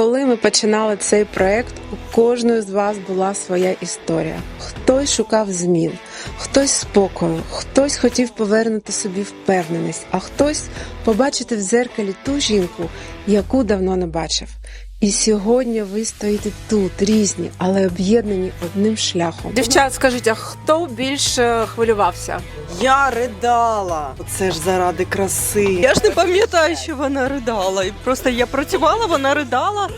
Коли ми починали цей проект, у кожної з вас була своя історія. Хтось шукав змін, хтось спокою, хтось хотів повернути собі впевненість, а хтось побачити в зеркалі ту жінку, яку давно не бачив. І сьогодні ви стоїте тут, різні, але об'єднані одним шляхом. Дівчат, скажіть, а хто більше хвилювався? Я ридала. Це ж заради краси. Я ж не пам'ятаю, що вона ридала. І просто я працювала, вона ридала.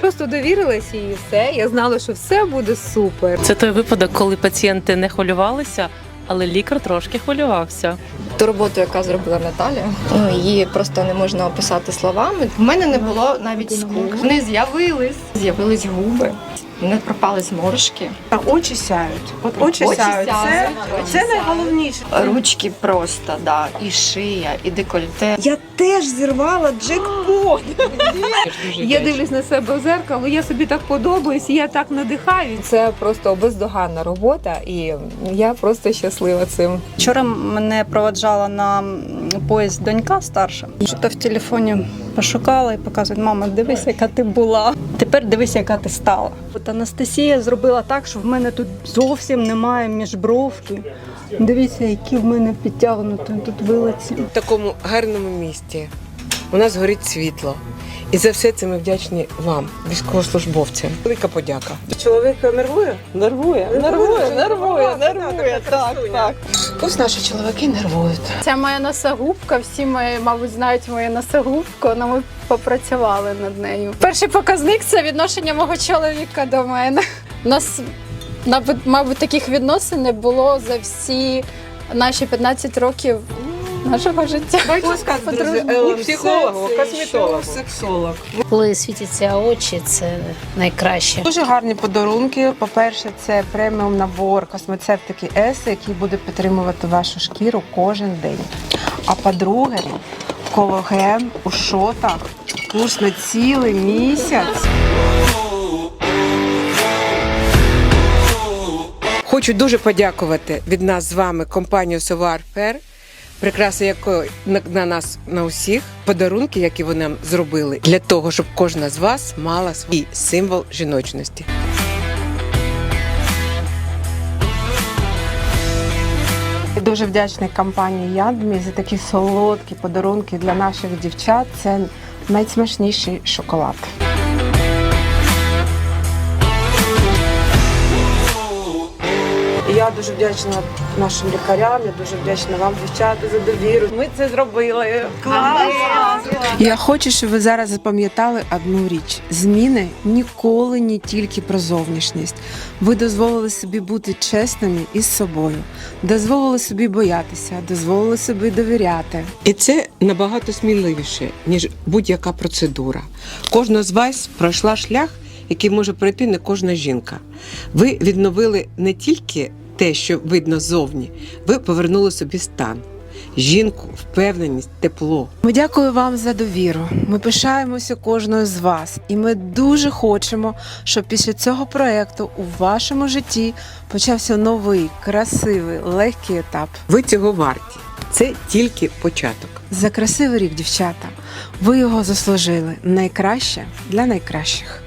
Просто довірилась їй все. Я знала, що все буде супер. Це той випадок, коли пацієнти не хвилювалися, але лікар трошки хвилювався. Ту роботу, яка зробила Наталя, ну її просто не можна описати словами. В мене не було навіть скук. Вони з'явились, з'явились губи, не пропали зморшки, Очі сяють. От очі, Очі сяють. Це, очі це сяють. найголовніше. ручки просто, да, і шия, і декольте. Я теж зірвала джекпот. Я дивлюсь на себе в зеркало, я собі так подобаюсь, я так надихаю. Це просто бездоганна робота, і я просто щаслива цим. Вчора мене проводжала на поїзд донька старша. Що в телефоні пошукала і показує, мама, дивись, яка ти була. Тепер дивись, яка ти стала. От Анастасія зробила так, що в мене тут зовсім немає міжбровки. Дивіться, які в мене підтягнуті тут вилиці. в такому гарному місті. У нас горить світло. І за все це ми вдячні вам, військовослужбовцям. Велика подяка. Чоловік нервує? Нервує. Нервує, нервує, нервує. Так, так. Ось наші чоловіки нервують. Це моя носогубка. Всі мої, мабуть, знають мою носогубку, але ми попрацювали над нею. Перший показник це відношення мого чоловіка до мене. У нас, мабуть, таких відносин не було за всі наші 15 років нашого життя. У психологу, косметологу. сексолог. Коли світяться очі, це найкраще. Дуже гарні подарунки. По-перше, це преміум набор космецевтики С, який буде підтримувати вашу шкіру кожен день. А по-друге, кологен у шотах, курс на цілий місяць. Хочу дуже подякувати від нас з вами компанію Sovar Fair, прикраса якої на, на нас на усіх подарунки, які вони зробили, для того, щоб кожна з вас мала свій символ жіночності. Дуже вдячний компанії Ядмі за такі солодкі подарунки для наших дівчат. Це найсмачніший шоколад. І Я дуже вдячна нашим лікарям, я дуже вдячна вам, дівчата, за довіру. Ми це зробили. Клас! Я хочу, щоб ви зараз запам'ятали одну річ: зміни ніколи не тільки про зовнішність. Ви дозволили собі бути чесними із собою, дозволили собі боятися, дозволили собі довіряти. І це набагато сміливіше, ніж будь-яка процедура. Кожна з вас пройшла шлях, який може пройти не кожна жінка. Ви відновили не тільки те, що видно ззовні, ви повернули собі стан. Жінку, впевненість, тепло. Ми дякую вам за довіру. Ми пишаємося кожною з вас, і ми дуже хочемо, щоб після цього проекту у вашому житті почався новий, красивий, легкий етап. Ви цього варті. Це тільки початок. За красивий рік, дівчата. Ви його заслужили найкраще для найкращих.